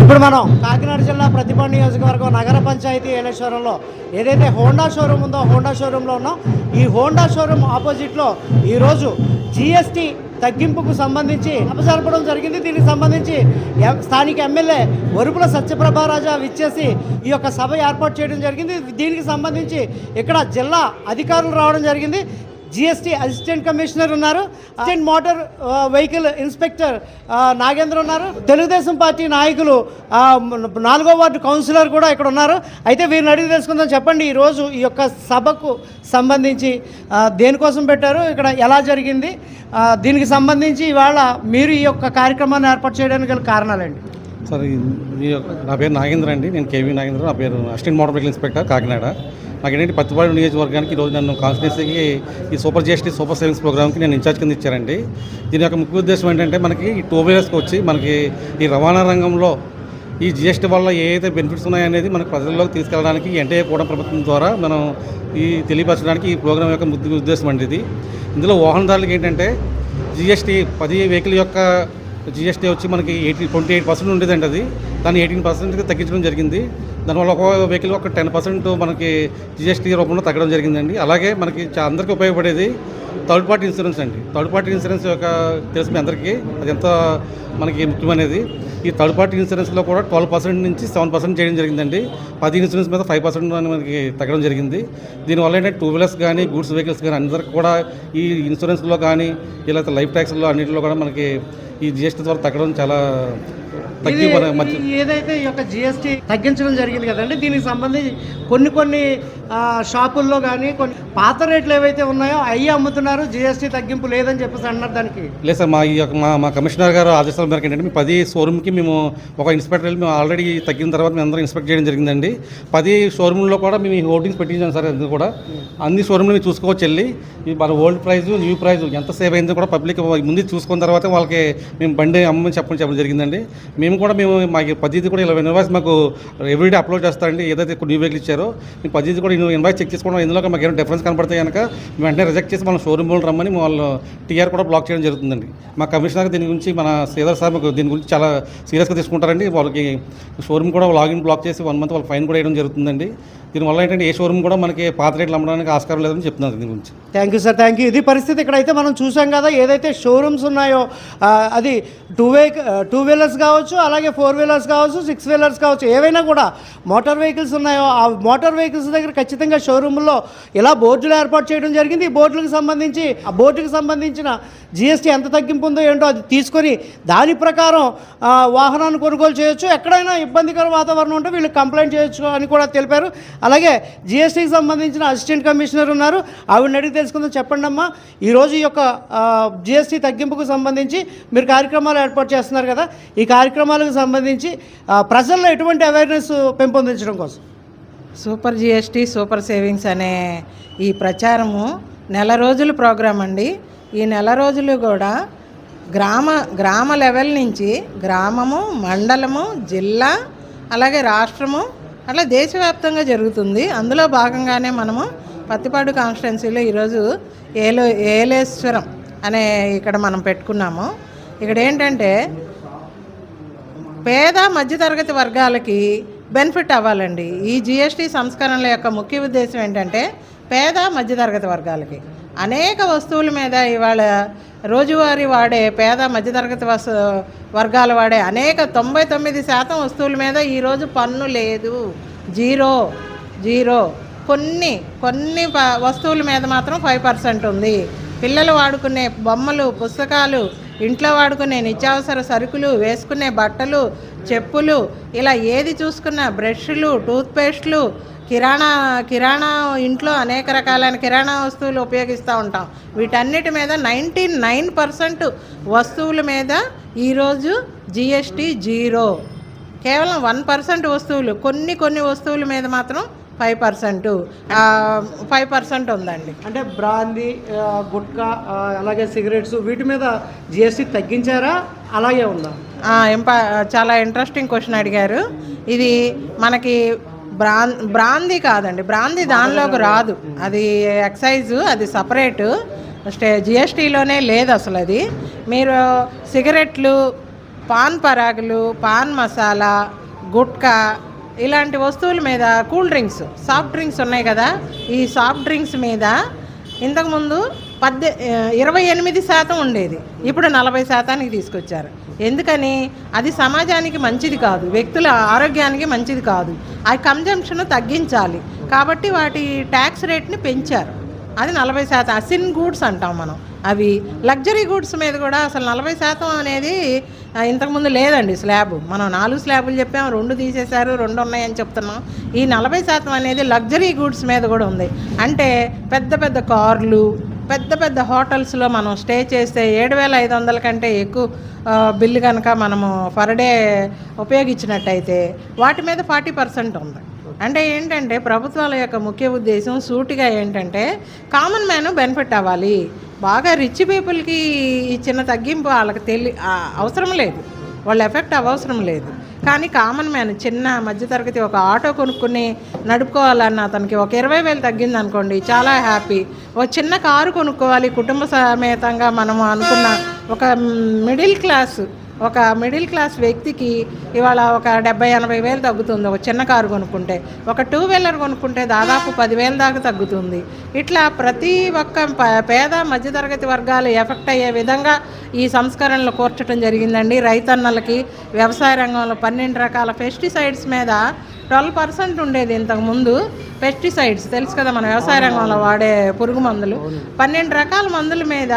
ఇప్పుడు మనం కాకినాడ జిల్లా ప్రతిభ నియోజకవర్గం నగర పంచాయతీ ఏలేశ్వరంలో ఏదైతే హోండా షోరూమ్ ఉందో హోండా షోరూంలో ఉన్నాం. ఈ హోండా షోరూమ్ ఆపోజిట్లో ఈరోజు జిఎస్టీ తగ్గింపుకు సంబంధించి సభ జరిగింది. దీనికి సంబంధించి స్థానిక ఎమ్మెల్యే వరుపుల సత్యప్రభారాజా విచ్చేసి ఈ యొక్క సభ ఏర్పాటు చేయడం జరిగింది. దీనికి సంబంధించి ఇక్కడ జిల్లా అధికారులు రావడం జరిగింది. జిఎస్టీ అసిస్టెంట్ కమిషనర్ ఉన్నారు. Assistant motor vehicle inspector Nagendra ఉన్నారు. తెలుగుదేశం పార్టీ నాయకులు uh, నాలుగో వార్డు కౌన్సిలర్ కూడా ఇక్కడ ఉన్నారు. అయితే వీరిని అడిగి తెలుసుకుందాం. చెప్పండి ఈరోజు ఈ యొక్క సభకు సంబంధించి uh, దేనికోసం పెట్టారు? ఇక్కడ ఎలా జరిగింది? Uh, దీనికి సంబంధించి ఇవాళ మీరు ఈ యొక్క కార్యక్రమాన్ని ఏర్పాటు చేయడానికి గల కారణాలండి సార్ ఈ- యొక్క- నా పేరు నాగేంద్ర అండి. నేను కేవీ నాగేంద్ర. నా పేరు assistant motor vehicle inspector Kakinada. నాకు ఏంటంటే పత్తిపాడు నియోజకవర్గానికి ఈరోజు నన్ను కాన్స్టిట్యూన్సీకి ఈ సూపర్ జిఎస్టీ సూపర్ సేవింగ్స్ ప్రోగ్రామ్కి నేను ఇన్ఛార్జ్ కింద ఇచ్చారండి. దీని యొక్క ముఖ్య ఉద్దేశం ఏంటంటే మనకి ఈ టూ వీలర్స్కి వచ్చి మనకి ఈ రవాణా రంగంలో ఈ జిఎస్టీ వల్ల ఏ అయితే బెనిఫిట్స్ ఉన్నాయనేది మనకు ప్రజల్లోకి తీసుకెళ్ళడానికి ఎన్టీఏ కూడా ప్రభుత్వం ద్వారా మనం ఈ తెలియపరచడానికి ఈ ప్రోగ్రామ్ యొక్క ముఖ్య ఉద్దేశం అండి ఇది. ఇందులో వాహనదారులకు ఏంటంటే జిఎస్టీ పది వెహికల్ యొక్క జిఎస్టీ వచ్చి మనకి ఎయిటీ ట్వంటీ ఎయిట్ పర్సెంట్ ఉండేదండి అది. దాన్ని ఎయిటీన్ పర్సెంట్కి తగ్గించడం జరిగింది. దానివల్ల ఒక వెహికల్ ఒక టెన్ పర్సెంట్ మనకి జిఎస్టీ రూపంలో తగ్గడం జరిగిందండి. అలాగే మనకి అందరికీ ఉపయోగపడేది థర్డ్ పార్టీ ఇన్సూరెన్స్ అండి. థర్డ్ పార్టీ ఇన్సూరెన్స్ యొక్క తెలుసు మీ అందరికీ. అది ఎంత మనకి ముఖ్యమైనది. ఈ థర్డ్ పార్టీ ఇన్సూరెన్స్లో కూడా ట్వెల్వ్ పర్సెంట్ నుంచి సెవెన్ పర్సెంట్ చేయడం జరిగిందండి. పది ఇన్సూరెన్స్ మీద ఫైవ్ పర్సెంట్ అని మనకి తగ్గడం జరిగింది. దీనివల్ల ఏంటంటే టూ వీలర్స్ కానీ గూడ్స్ వెహికల్స్ కానీ అందరికి కూడా ఈ ఇన్సూరెన్స్లో కానీ ఇలా లైఫ్ ట్యాక్స్లో అన్నింటిలో కూడా మనకి ఈ జిఎస్టీ ద్వారా తగ్గడం చాలా ఏదైతే ఈ యొక్క జిఎస్టీ తగ్గించడం జరిగింది కదండి దీనికి సంబంధించి కొన్ని కొన్ని షాపుల్లో కానీ కొన్ని పాత రేట్లు ఏవైతే ఉన్నాయో అవి అమ్ముతున్నారు జిఎస్టీ తగ్గింపు లేదని చెప్పేసి అన్నారు దానికి. లేదు సార్ మా ఈ యొక్క మా మా కమిషనర్ గారు ఆదేశాల మేరకు ఏంటంటే మేము పది షోరూమ్కి మేము ఒక ఇన్స్పెక్టర్ వెళ్ళి మేము ఆల్రెడీ తగ్గిన తర్వాత మేము అందరం ఇన్స్పెక్ట్ చేయడం జరిగిందండి. పది షోరూమ్లో కూడా మేము ఈ హోర్డింగ్స్ పెట్టించాం సార్ అది కూడా. అన్ని షోరూమ్లు మేము చూసుకోవచ్చు వెళ్ళి. మన ఓల్డ్ ప్రైస్ న్యూ ప్రైస్ ఎంత సేవ్ అయిందో కూడా పబ్లిక్ ముందు చూసుకున్న తర్వాత వాళ్ళకి మేము బండి అమ్మని చెప్పడం చెప్పడం జరిగిందండి. మేము కూడా మేము మాకు పద్ధతి కూడా ఇలా ఇన్వాయిస్ మాకు ఎవ్రీడే అప్లోడ్ చేస్తారండి. ఏదైతే న్యూ వెహికల్ ఇచ్చారో మేము పద్ధతి కూడా ఇన్వాయిస్ చెక్ చేసుకోవడం ఇందులో మాకు ఏమైనా డిఫరెన్స్ కనపడితే కనుక వెంటనే రిజెక్ట్ చేసి మన షోరూమ్ వాళ్ళు రమ్మని వాళ్ళు టీఆర్ కూడా బ్లాక్ చేయడం జరుగుతుందండి. మా కమిషనర్ దీని గురించి మన శ్రీధర్ సార్ మాకు దీని గురించి చాలా సీరియస్గా తీసుకుంటారండి. వాళ్ళకి షోరూమ్ కూడా లాగిన్ బ్లాక్ చేసి వన్ మంత్ వాళ్ళకి ఫైన్ కూడా వేయడం జరుగుతుందండి. దీనివల్ల ఏంటంటే ఏ షోరూమ్ కూడా మనకి పాత రేట్లు అమ్మడానికి ఆస్కారం లేదని చెప్తున్నారు దీని గురించి. Thank you sir thank you ఇది పరిస్థితి ఇక్కడైతే మనం చూసాం కదా ఏదైతే షోరూమ్స్ ఉన్నాయో అది టూ వే టూ వీలర్స్ కావచ్చు అలాగే ఫోర్ వీలర్స్ కావచ్చు సిక్స్ వీలర్స్ కావచ్చు ఏవైనా కూడా మోటార్ వెహికల్స్ ఉన్నాయో ఆ మోటార్ వెహికల్స్ దగ్గర ఖచ్చితంగా షోరూంలో ఇలా బోర్డులు ఏర్పాటు చేయడం జరిగింది. ఈ బోర్డులకు సంబంధించి ఆ బోర్డుకి సంబంధించిన జిఎస్టీ ఎంత తగ్గింపు ఉందో ఏంటో అది తీసుకొని దాని ప్రకారం వాహనాన్ని కొనుగోలు చేయొచ్చు. ఎక్కడైనా ఇబ్బందికర వాతావరణం ఉంటే వీళ్ళు కంప్లైంట్ చేయొచ్చు అని కూడా తెలిపారు. అలాగే జిఎస్టీకి సంబంధించిన అసిస్టెంట్ కమిషనర్ ఉన్నారు. ఆవిడని అడిగి తెలుసుకుందాం. చెప్పండి అమ్మా ఈరోజు ఈ యొక్క జిఎస్టీ తగ్గింపుకు సంబంధించి మీరు కార్యక్రమాలు ఏర్పాటు చేస్తున్నారు కదా ఈ కార్యక్రమాలకు సంబంధించి ప్రజల్లో ఎటువంటి అవేర్నెస్ పెంపొందించడం కోసం? సూపర్ జిఎస్టీ సూపర్ సేవింగ్స్ అనే ఈ ప్రచారము నెల రోజుల ప్రోగ్రాం అండి. ఈ నెల రోజులు కూడా గ్రామ గ్రామ లెవెల్ నుంచి గ్రామము మండలము జిల్లా అలాగే రాష్ట్రము అట్లా దేశవ్యాప్తంగా జరుగుతుంది. అందులో భాగంగానే మనము పత్తిపాడు కాన్స్టిట్యున్సీలో ఈరోజు ఏలో ఏలేశ్వరం అనే ఇక్కడ మనం పెట్టుకున్నాము. ఇక్కడ ఏంటంటే పేద మధ్యతరగతి వర్గాలకి బెనిఫిట్ అవ్వాలండి. ఈ జిఎస్టీ సంస్కరణల యొక్క ముఖ్య ఉద్దేశం ఏంటంటే పేద మధ్యతరగతి వర్గాలకి. అనేక వస్తువుల మీద ఇవాళ రోజువారీ వాడే పేద మధ్యతరగతి వస్తు వర్గాలు వాడే అనేక తొంభై తొమ్మిది శాతం వస్తువుల మీద ఈరోజు పన్ను లేదు. Zero zero. కొన్ని కొన్ని ప- వస్తువుల మీద మాత్రం ఫైవ్ పర్సెంట్ ఉంది. పిల్లలు వాడుకునే బొమ్మలు పుస్తకాలు ఇంట్లో వాడుకునే నిత్యావసర సరుకులు వేసుకునే బట్టలు చెప్పులు ఇలా ఏది చూసుకున్నా బ్రష్లు టూత్పేస్ట్లు కిరాణా కిరాణా ఇంట్లో అనేక రకాలైన కిరాణా వస్తువులు ఉపయోగిస్తూ ఉంటాం. వీటన్నిటి మీద నైంటీ నైన్ పర్సెంట్ వస్తువుల మీద ఈరోజు జిఎస్టీ జీరో. కేవలం వన్ పర్సెంట్ వస్తువులు కొన్ని కొన్ని వస్తువుల మీద మాత్రం ఫైవ్ పర్సెంట్. ఫైవ్ పర్సెంట్ ఉందండి. అంటే బ్రాందీ గుట్కా అలాగే సిగరెట్స్ వీటి మీద జిఎస్టీ తగ్గించారా? అలాగే ఉందా? ఇంప చాలా ఇంట్రెస్టింగ్ క్వశ్చన్ అడిగారు. ఇది మనకి బ్రాన్ బ్రాందీ కాదండి. బ్రాందీ దానిలోకి రాదు. అది ఎక్సైజ్ అది సపరేటు. స్టే జిఎస్టీలోనే లేదు అసలు అది. మీరు సిగరెట్లు పాన్ పరాగులు పాన్ మసాలా గుట్కా ఇలాంటి వస్తువుల మీద కూల్ డ్రింక్స్ సాఫ్ట్ డ్రింక్స్ ఉన్నాయి కదా ఈ సాఫ్ట్ డ్రింక్స్ మీద ఇంతకుముందు పద్దె ఇరవై ఎనిమిది శాతం ఉండేది. ఇప్పుడు నలభై శాతానికి తీసుకొచ్చారు. ఎందుకని? అది సమాజానికి మంచిది కాదు వ్యక్తుల ఆరోగ్యానికి మంచిది కాదు. ఆ కంజంప్షన్ తగ్గించాలి. కాబట్టి వాటి ట్యాక్స్ రేట్ని పెంచారు. అది నలభై శాతం అసిన్ గూడ్స్ అంటాం మనం. అవి లగ్జరీ గూడ్స్ మీద కూడా అసలు నలభై శాతం అనేది ఇంతకుముందు లేదండి స్లాబ్. మనం నాలుగు స్లాబులు చెప్పాం రెండు తీసేశారు రెండు ఉన్నాయని చెప్తున్నాం. ఈ నలభై శాతం అనేది లగ్జరీ గూడ్స్ మీద కూడా ఉంది. అంటే పెద్ద పెద్ద కార్లు పెద్ద పెద్ద హోటల్స్లో మనం స్టే చేస్తే ఏడు వేల ఐదు వందల కంటే ఎక్కువ బిల్లు కనుక మనము పర్ డే ఉపయోగించినట్టయితే వాటి మీద ఫార్టీ పర్సెంట్ ఉంది. అంటే ఏంటంటే ప్రభుత్వాల యొక్క ముఖ్య ఉద్దేశం సూటిగా ఏంటంటే కామన్ మ్యాన్ బెనిఫిట్ అవ్వాలి. బాగా రిచ్ పీపుల్కి ఇచ్చిన తగ్గింపు వాళ్ళకి తెలి అవసరం లేదు. వాళ్ళ ఎఫెక్ట్ అవసరం లేదు. కానీ కామన్ మ్యాన్ చిన్న మధ్యతరగతి ఒక ఆటో కొనుక్కుని నడుపుకోవాలన్న అతనికి ఒక ఇరవై వేలు తగ్గింది అనుకోండి చాలా హ్యాపీ ఒక చిన్న కారు కొనుక్కోవాలి కుటుంబ సమేతంగా మనం అనుకున్న ఒక మిడిల్ క్లాస్ ఒక మిడిల్ క్లాస్ వ్యక్తికి ఇవాళ ఒక డెబ్బై ఎనభై వేలు తగ్గుతుంది. ఒక చిన్న కారు కొనుక్కుంటే ఒక టూ వీలర్ కొనుక్కుంటే దాదాపు పదివేల దాకా తగ్గుతుంది. ఇట్లా ప్రతి ఒక్క పేద మధ్యతరగతి వర్గాలు ఎఫెక్ట్ అయ్యే విధంగా ఈ సంస్కరణలు కూర్చడం జరిగిందండి. రైతన్నలకి వ్యవసాయ రంగంలో పన్నెండు రకాల పెస్టిసైడ్స్ మీద ట్వెల్వ్ పర్సెంట్ ఉండేది ఇంతకుముందు పెస్టిసైడ్స్ తెలుసు కదా మన వ్యవసాయ రంగంలో వాడే పురుగు మందులు. పన్నెండు రకాల మందుల మీద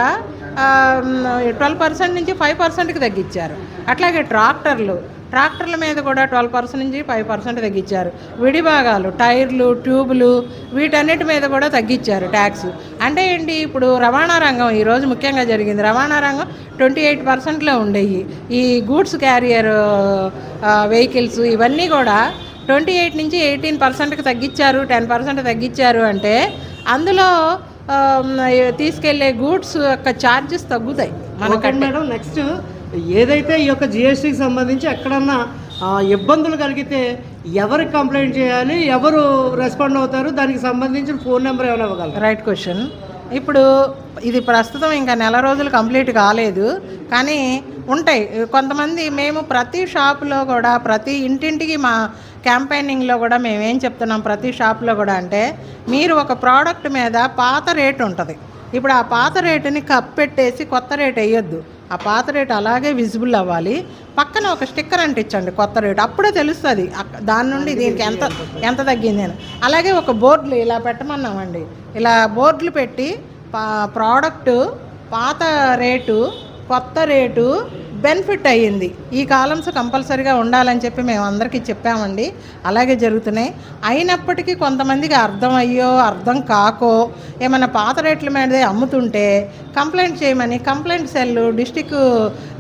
ట్వెల్వ్ పర్సెంట్ నుంచి ఫైవ్ పర్సెంట్కి తగ్గించారు. అట్లాగే ట్రాక్టర్లు ట్రాక్టర్ల మీద కూడా ట్వెల్వ్ పర్సెంట్ నుంచి ఫైవ్ పర్సెంట్ తగ్గించారు. విడి భాగాలు టైర్లు ట్యూబులు వీటన్నిటి మీద కూడా తగ్గించారు ట్యాక్స్. అంటే ఏంటి? ఇప్పుడు రవాణా రంగం ఈరోజు ముఖ్యంగా జరిగింది. రవాణా రంగం ట్వంటీ ఎయిట్ పర్సెంట్లో ఉండేవి ఈ గూడ్స్ క్యారియర్ వెహికల్స్ ఇవన్నీ కూడా ట్వంటీ ఎయిట్ నుంచి ఎయిటీన్ పర్సెంట్కి తగ్గించారు టెన్ పర్సెంట్ తగ్గించారు అంటే అందులో తీసుకెళ్ళే గూడ్స్ యొక్క ఛార్జెస్ తగ్గుతాయి. మనకంటే మేడం నెక్స్ట్ ఏదైతే ఈ యొక్క జిఎస్టీకి సంబంధించి ఎక్కడన్నా ఇబ్బందులు కలిగితే ఎవరికి కంప్లైంట్ చేయాలి ఎవరు రెస్పాండ్ అవుతారు దానికి సంబంధించిన ఫోన్ నెంబర్ ఏమైనా ఇవ్వగలరు? రైట్ క్వశ్చన్ ఇప్పుడు ఇది ప్రస్తుతం ఇంకా నెల రోజులు కంప్లీట్ కాలేదు కానీ ఉంటాయి. కొంతమంది మేము ప్రతి షాపులో కూడా ప్రతి ఇంటింటికి మా క్యాంపెయినింగ్లో కూడా మేము ఏం చెప్తున్నాం ప్రతి షాప్లో కూడా అంటే మీరు ఒక ప్రోడక్ట్ మీద పాత రేట్ ఉంటుంది. ఇప్పుడు ఆ పాత రేటుని కప్పెట్టేసి కొత్త రేట్ వేయొద్దు. ఆ పాత రేట్ అలాగే విజిబుల్ అవ్వాలి. పక్కన ఒక స్టిక్కర్ అంటించండి కొత్త రేట్. అప్పుడే తెలుస్తుంది. దాని నుండి దీనికి ఎంత ఎంత తగ్గింది అని. అలాగే ఒక బోర్డులు ఇలా పెట్టమన్నామండి. ఇలా బోర్డులు పెట్టి ప్రోడక్ట్ పాత రేటు కొత్త రేటు బెనిఫిట్ అయ్యింది. ఈ కాలమ్స్ కంపల్సరీగా ఉండాలని చెప్పి మేము అందరికీ చెప్పామండి. అలాగే జరుగుతున్నాయి. అయినప్పటికీ కొంతమందికి అర్థం అయ్యో అర్థం కాకో ఏమైనా పాత రేట్ల మీదే అమ్ముతుంటే కంప్లైంట్ చేయమని కంప్లైంట్ సెల్ డిస్టిక్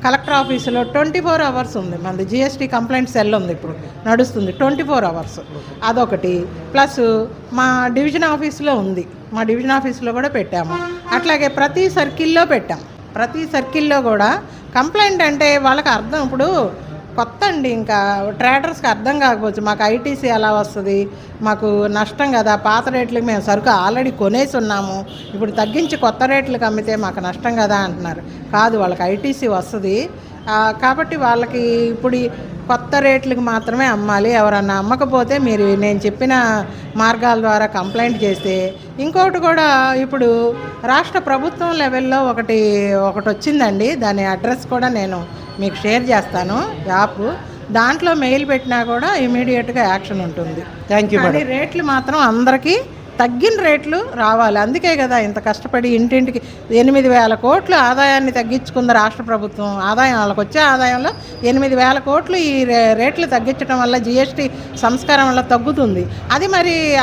కలెక్టర్ ఆఫీసులో ట్వంటీ ఫోర్ అవర్స్ ఉంది. మనది జిఎస్టీ కంప్లైంట్ సెల్ ఉంది ఇప్పుడు నడుస్తుంది ట్వంటీ ఫోర్ అవర్స్. అదొకటి. ప్లస్ మా డివిజన్ ఆఫీస్లో ఉంది. మా డివిజన్ ఆఫీస్లో కూడా పెట్టాము. అట్లాగే ప్రతి సర్కిల్లో పెట్టాం. ప్రతి సర్కిల్లో కూడా కంప్లైంట్ అంటే వాళ్ళకి అర్థం ఇప్పుడు కొత్త అండి ఇంకా ట్రేడర్స్కి అర్థం కాకపోవచ్చు. మాకు ఐటీసీ ఎలా వస్తుంది మాకు నష్టం కదా పాత రేట్లకి మేము సరుకు ఆల్రెడీ కొనేసి ఉన్నాము. ఇప్పుడు తగ్గించి కొత్త రేట్లకు అమ్మితే మాకు నష్టం కదా అంటున్నారు. కాదు వాళ్ళకి ఐటీసీ వస్తుంది. కాబట్టి వాళ్ళకి ఇప్పుడు కొత్త రేట్లకు మాత్రమే అమ్మాలి. ఎవరన్నా అమ్మకపోతే మీరు నేను చెప్పిన మార్గాల ద్వారా కంప్లైంట్ చేస్తే ఇంకొకటి కూడా ఇప్పుడు రాష్ట్ర ప్రభుత్వం లెవెల్లో ఒకటి ఒకటి వచ్చిందండి. దాని అడ్రస్ కూడా నేను మీకు షేర్ చేస్తాను. యాప్. దాంట్లో మెయిల్ పెట్టినా కూడా ఇమీడియట్గా యాక్షన్ ఉంటుంది. థ్యాంక్ యూ రేట్లు మాత్రం అందరికీ తగ్గిన రేట్లు రావాలి. అందుకే కదా ఇంత కష్టపడి ఇంటింటికి ఎనిమిది వేల కోట్లు ఆదాయాన్ని తగ్గించుకుంది రాష్ట్ర ప్రభుత్వం. ఆదాయం వాళ్ళకి వచ్చే ఆదాయంలో ఎనిమిది వేల కోట్లు ఈ రే- రేట్లు తగ్గించడం వల్ల జిఎస్టీ సంస్కారం వల్ల తగ్గుతుంది. అది మరి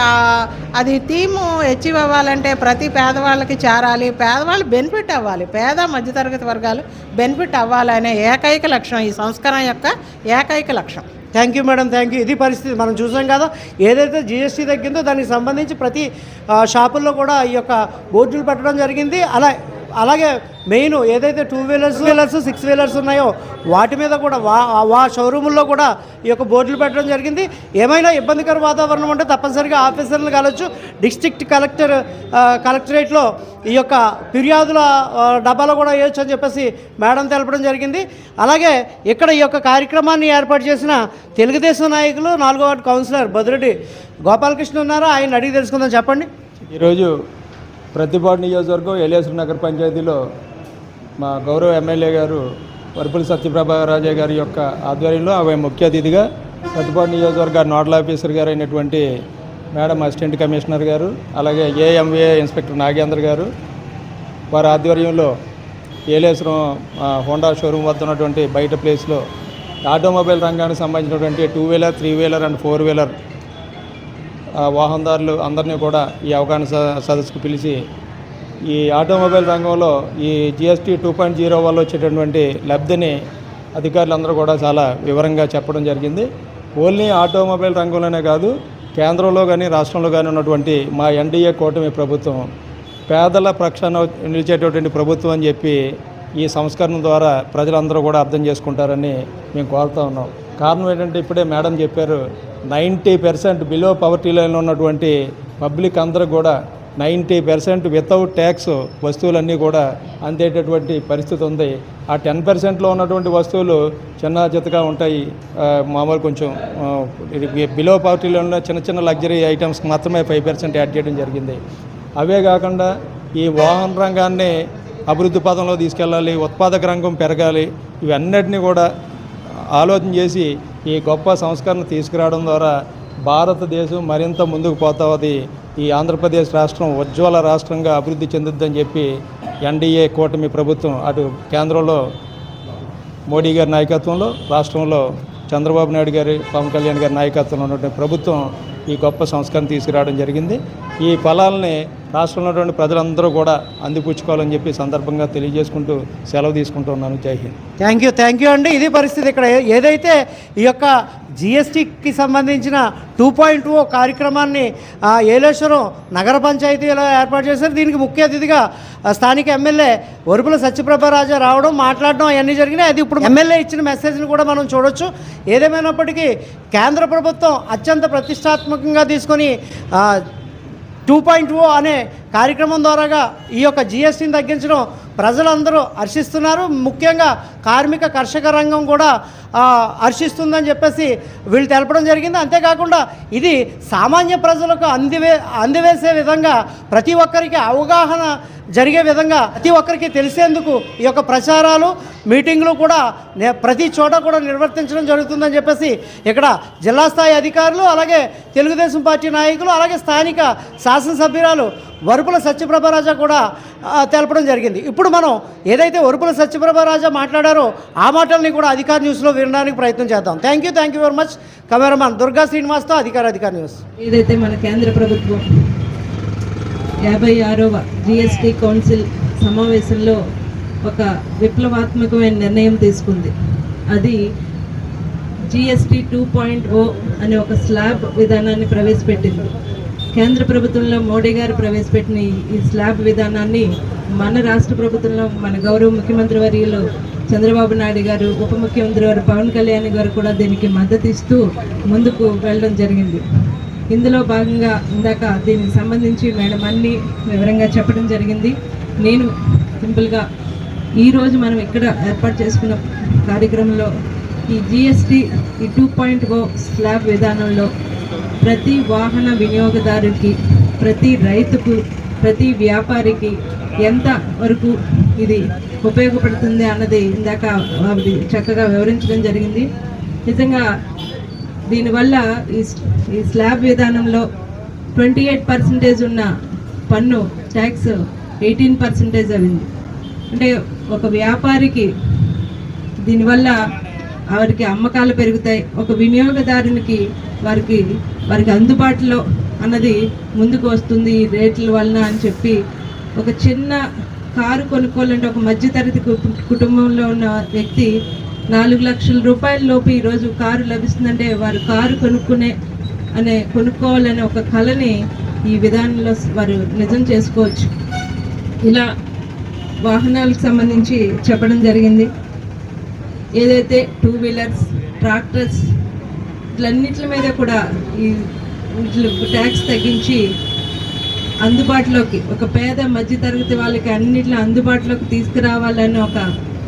అది థీము అచీవ్ అవ్వాలంటే ప్రతి పేదవాళ్ళకి చేరాలి. పేదవాళ్ళు బెనిఫిట్ అవ్వాలి. పేద మధ్యతరగతి వర్గాలు బెనిఫిట్ అవ్వాలనే ఏకైక లక్ష్యం ఈ సంస్కరణ యొక్క ఏకైక లక్ష్యం. Thank you madam thank you ఇది పరిస్థితి. మనం చూసాం కదా ఏదైతే జిఎస్టీ తగ్గిందో దానికి సంబంధించి ప్రతి షాపుల్లో కూడా ఈ యొక్క బోర్డులు పెట్టడం జరిగింది. అలా అలాగే మెయిన్ ఏదైతే two wheelers wheelers six wheelers ఉన్నాయో వాటి మీద కూడా వా వా షోరూముల్లో కూడా ఈ యొక్క బోర్డులు పెట్టడం జరిగింది. ఏమైనా ఇబ్బందికర వాతావరణం ఉంటే తప్పనిసరిగా ఆఫీసర్లు కలవచ్చు డిస్ట్రిక్ట్ కలెక్టర్ కలెక్టరేట్లో ఈ యొక్క ఫిర్యాదుల డబ్బాలో కూడా వేయొచ్చు అని చెప్పేసి మేడం తెలపడం జరిగింది. అలాగే ఇక్కడ ఈ యొక్క కార్యక్రమాన్ని ఏర్పాటు చేసిన తెలుగుదేశం నాయకులు నాలుగో వార్డు కౌన్సిలర్ బదురెడ్డి గోపాలకృష్ణ ఉన్నారు? ఆయన అడిగి తెలుసుకుందాం చెప్పండి. ఈరోజు ప్రతిపాడు నియోజకవర్గం ఎలియాసురు నగర పంచాయతీలో మా గౌరవ ఎమ్మెల్యే గారు వరపులి సత్యప్రభారాజే గారి యొక్క ఆధ్వర్యంలో ఆమె ముఖ్య అతిథిగా ప్రతిపాడు నియోజకవర్గ నోడల్ ఆఫీసర్ గారు అయినటువంటి మేడం అసిస్టెంట్ కమిషనర్ గారు అలాగే ఏఎంఏ ఇన్స్పెక్టర్ నాగేంద్ర గారు వారి ఆధ్వర్యంలో ఏలేశ్వరం హోండా షోరూమ్ వద్ద ఉన్నటువంటి బయట ప్లేస్లో ఆటోమొబైల్ రంగానికి సంబంధించినటువంటి two wheeler three wheeler and four wheeler వాహనదారులు అందరినీ కూడా ఈ అవగాహన స- సదస్సుకు పిలిచి ఈ ఆటోమొబైల్ రంగంలో ఈ జిఎస్టీ టూ పాయింట్ జీరో వల్ల వచ్చేటటువంటి లబ్ధిని అధికారులందరూ కూడా చాలా వివరంగా చెప్పడం జరిగింది. ఓన్లీ ఆటోమొబైల్ రంగంలోనే కాదు కేంద్రంలో కానీ రాష్ట్రంలో కానీ ఉన్నటువంటి మా ఎన్డీఏ కూటమి ప్రభుత్వం పేదల పక్షాన నిలిచేటటువంటి ప్రభుత్వం అని చెప్పి ఈ సంస్కరణ ద్వారా ప్రజలందరూ కూడా అర్థం చేసుకుంటారని మేము కోరుతా ఉన్నాం. కారణం ఏంటంటే ఇప్పుడే మేడం చెప్పారు నైంటీ పర్సెంట్ బిలో పవర్టీ లైన్లో ఉన్నటువంటి పబ్లిక్ అందరూ కూడా నైంటీ పర్సెంట్ వితౌట్ ట్యాక్స్ వస్తువులన్నీ కూడా అందేటటువంటి పరిస్థితి ఉంది. ఆ టెన్ పర్సెంట్లో ఉన్నటువంటి వస్తువులు చిన్న చిత్తగా ఉంటాయి. మామూలు కొంచెం బిలో పవర్టీలో ఉన్న చిన్న చిన్న లగ్జరీ ఐటమ్స్ మాత్రమే ఫైవ్ పర్సెంట్ యాడ్ చేయడం జరిగింది. అవే కాకుండా ఈ వాహన రంగాన్ని అభివృద్ధి పదంలో తీసుకెళ్ళాలి ఉత్పాదక రంగం పెరగాలి ఇవన్నిటిని కూడా ఆలోచన చేసి ఈ గొప్ప సంస్కరణ తీసుకురావడం ద్వారా భారతదేశం మరింత ముందుకు పోతాది ఈ ఆంధ్రప్రదేశ్ రాష్ట్రం ఉజ్వల రాష్ట్రంగా అభివృద్ధి చెందుద్దని చెప్పి ఎన్డీఏ కూటమి ప్రభుత్వం అటు కేంద్రంలో మోడీ గారి నాయకత్వంలో రాష్ట్రంలో చంద్రబాబు నాయుడు గారి పవన్ కళ్యాణ్ గారి నాయకత్వంలో ఉన్నటువంటి ప్రభుత్వం ఈ గొప్ప సంస్కరణ తీసుకురావడం జరిగింది. ఈ ఫలాలని రాష్ట్రంలో ఉన్నటువంటి ప్రజలందరూ కూడా అందిపుచ్చుకోవాలని చెప్పి సందర్భంగా తెలియజేసుకుంటూ సెలవు తీసుకుంటున్నాను Jai Hind. Thank you thank you అండి. ఇది పరిస్థితి ఇక్కడ. ఏదైతే ఈ యొక్క జిఎస్టీకి సంబంధించిన టూ పాయింట్ ఓ కార్యక్రమాన్ని ఏలేశ్వరం నగర పంచాయతీలో ఏర్పాటు చేశారు? దీనికి ముఖ్య అతిథిగా స్థానిక ఎమ్మెల్యే వరుపుల సత్యప్రభరాజా రావడం మాట్లాడడం అవన్నీ జరిగినాయి. అది ఇప్పుడు ఎమ్మెల్యే ఇచ్చిన మెసేజ్ని కూడా మనం చూడొచ్చు. ఏదేమైనప్పటికీ కేంద్ర ప్రభుత్వం అత్యంత ప్రతిష్టాత్మకంగా తీసుకొని టూ పాయింట్ ఓ అనే కార్యక్రమం ద్వారాగా ఈ యొక్క జిఎస్టీని తగ్గించడం ప్రజలందరూ హర్షిస్తున్నారు. ముఖ్యంగా కార్మిక కర్షక రంగం కూడా హర్షిస్తుందని చెప్పేసి వీళ్ళు తెలపడం జరిగింది. అంతేకాకుండా ఇది సామాన్య ప్రజలకు అందివే అందివేసే విధంగా ప్రతి ఒక్కరికి అవగాహన జరిగే విధంగా ప్రతి ఒక్కరికి తెలిసేందుకు ఈ యొక్క ప్రచారాలు మీటింగ్లు కూడా నే- ప్రతి చోట కూడా నిర్వర్తించడం జరుగుతుందని చెప్పేసి ఇక్కడ జిల్లా స్థాయి అధికారులు అలాగే తెలుగుదేశం పార్టీ నాయకులు అలాగే స్థానిక శాసనసభ్యురాలు వరుపుల సత్యప్రభరాజా కూడా తెలపడం జరిగింది. ఇప్పుడు మనం ఏదైతే వరుపుల సత్యప్రభరాజా మాట్లాడారో ఆ మాటల్ని కూడా అధికార న్యూస్లో వినడానికి ప్రయత్నం చేద్దాం. Thank you thank you very much cameraman Durga శ్రీనివాస్తో అధికార అధికార న్యూస్. ఏదైతే మన కేంద్ర ప్రభుత్వం యాభై ఆరవ జిఎస్టి కౌన్సిల్ సమావేశంలో ఒక విప్లవాత్మకమైన నిర్ణయం తీసుకుంది. అది జిఎస్టి టూ పాయింట్ ఓ అనే ఒక స్లాబ్ విధానాన్ని ప్రవేశపెట్టింది. కేంద్ర ప్రభుత్వంలో మోడీ గారు ప్రవేశపెట్టిన ఈ- స్లాబ్ విధానాన్ని మన రాష్ట్ర ప్రభుత్వంలో మన గౌరవ ముఖ్యమంత్రి వర్యులు చంద్రబాబు నాయుడు గారు ఉప ముఖ్యమంత్రి వారు పవన్ కళ్యాణ్ గారు కూడా దీనికి మద్దతు ఇస్తూ ముందుకు వెళ్ళడం జరిగింది. ఇందులో భాగంగా ఇందాక దీనికి సంబంధించి మేడం అన్ని వివరంగా చెప్పడం జరిగింది. నేను సింపుల్గా ఈరోజు మనం ఇక్కడ ఏర్పాటు చేసుకున్న కార్యక్రమంలో ఈ జిఎస్టీ ఈ టూ పాయింట్ ఓ స్లాబ్ విధానంలో ప్రతి వాహన వినియోగదారుకి ప్రతి రైతుకు ప్రతి వ్యాపారికి ఎంత వరకు ఇది ఉపయోగపడుతుంది అన్నది ఇందాక ఆవిడ చక్కగా వివరించడం జరిగింది. నిజంగా దీనివల్ల ఈ ఈ స్లాబ్ విధానంలో ట్వంటీ ఎయిట్ పర్సెంటేజ్ ఉన్న పన్ను ట్యాక్స్ ఎయిటీన్ పర్సెంటేజ్ అయింది. అంటే ఒక వ్యాపారికి దీనివల్ల వారికి అమ్మకాలు పెరుగుతాయి. ఒక వినియోగదారునికి వారికి వారికి అందుబాటులో అన్నది ముందుకు వస్తుంది ఈ రేట్ల వలన అని చెప్పి ఒక చిన్న కారు కొనుక్కోవాలంటే ఒక మధ్యతరగతి కుటుంబంలో ఉన్న వ్యక్తి నాలుగు లక్షల రూపాయల లోపు ఈరోజు కారు లభిస్తుందంటే వారు కారు కొనుక్కునే అనే కొనుక్కోవాలనే ఒక కళని ఈ విధానంలో వారు నిజం చేసుకోవచ్చు. ఇలా వాహనాలకు సంబంధించి చెప్పడం జరిగింది. ఏదైతే టూ వీలర్స్ ట్రాక్టర్స్ ఇట్లన్నిటి మీద కూడా ఈ వీటిలో ట్యాక్స్ తగ్గించి అందుబాటులోకి ఒక పేద మధ్యతరగతి వాళ్ళకి అన్నింటిని అందుబాటులోకి తీసుకురావాలని ఒక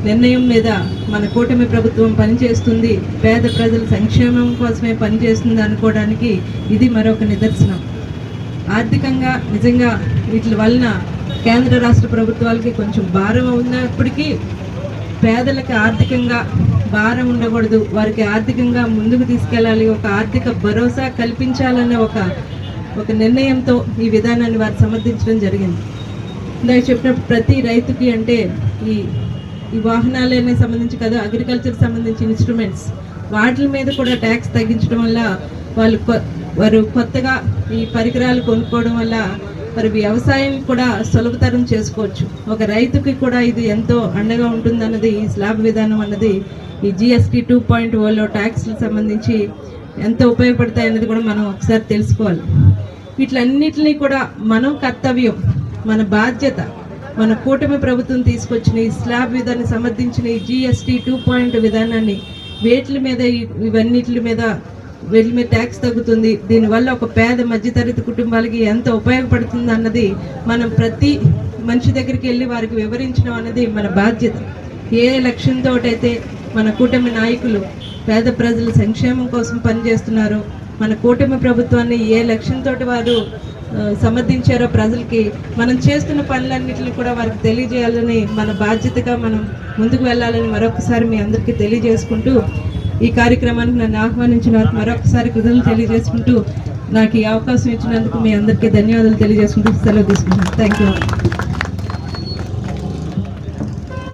నిర్ణయం మీద మన కూటమి ప్రభుత్వం పనిచేస్తుంది. పేద ప్రజల సంక్షేమం కోసమే పనిచేస్తుంది అనుకోవడానికి ఇది మరొక నిదర్శనం. ఆర్థికంగా నిజంగా వీటి వలన కేంద్ర రాష్ట్ర ప్రభుత్వాలకి కొంచెం భారం ఉన్నప్పటికీ పేదలకు ఆర్థికంగా భారం ఉండకూడదు. వారికి ఆర్థికంగా ముందుకు తీసుకెళ్ళాలి. ఒక ఆర్థిక భరోసా కల్పించాలన్న ఒక ఒక నిర్ణయంతో ఈ విధానాన్ని వారు సమర్థించడం జరిగింది. ఇందాక చెప్పినప్పుడు ప్రతి రైతుకి అంటే ఈ ఈ వాహనాలనే సంబంధించి కదా అగ్రికల్చర్ సంబంధించి ఇన్స్ట్రుమెంట్స్ వాటి మీద కూడా ట్యాక్స్ తగ్గించడం వల్ల వాళ్ళు కొ- వారు కొత్తగా ఈ పరికరాలు కొనుక్కోవడం వల్ల మరి వ్యవసాయం కూడా సులభతరం చేసుకోవచ్చు. ఒక రైతుకి కూడా ఇది ఎంతో అండగా ఉంటుందన్నది ఈ స్లాబ్ విధానం అన్నది ఈ జిఎస్టీ టూ పాయింట్ ఓలో oh ట్యాక్స్లకు సంబంధించి ఎంత ఉపయోగపడతాయి అనేది కూడా మనం ఒకసారి తెలుసుకోవాలి. వీటిలన్నిటినీ కూడా మనం కర్తవ్యం మన బాధ్యత మన కూటమి ప్రభుత్వం తీసుకొచ్చిన ఈ స్లాబ్ విధాన్ని సమర్థించిన ఈ జిఎస్టీ టూ పాయింట్ విధానాన్ని వేట్ల మీద ఇవన్నిటి మీద వీళ్ళ మీద ట్యాక్స్ తగ్గుతుంది. దీనివల్ల ఒక పేద మధ్యతరగతి కుటుంబాలకి ఎంత ఉపయోగపడుతుంది అన్నది మనం ప్రతి మనిషి దగ్గరికి వెళ్ళి వారికి వివరించడం అన్నది మన బాధ్యత. ఏ లక్ష్యంతో అయితే మన కూటమి నాయకులు పేద ప్రజల సంక్షేమం కోసం పనిచేస్తున్నారో మన కూటమి ప్రభుత్వాన్ని ఏ లక్ష్యంతో వారు సమర్థించారో ప్రజలకి మనం చేస్తున్న పనులన్నింటినీ కూడా వారికి తెలియజేయాలని మన బాధ్యతగా మనం ముందుకు వెళ్ళాలని మరొకసారి మీ అందరికీ తెలియజేసుకుంటూ ఈ కార్యక్రమానికి నన్ను ఆహ్వానించిన వారికి మరొకసారి కృతజ్ఞతలు తెలియజేసుకుంటూ నాకు ఈ అవకాశం ఇచ్చినందుకు మీ అందరికీ ధన్యవాదాలు తెలియజేసుకుంటూ సెలవు తీసుకుంటాను థ్యాంక్ యూ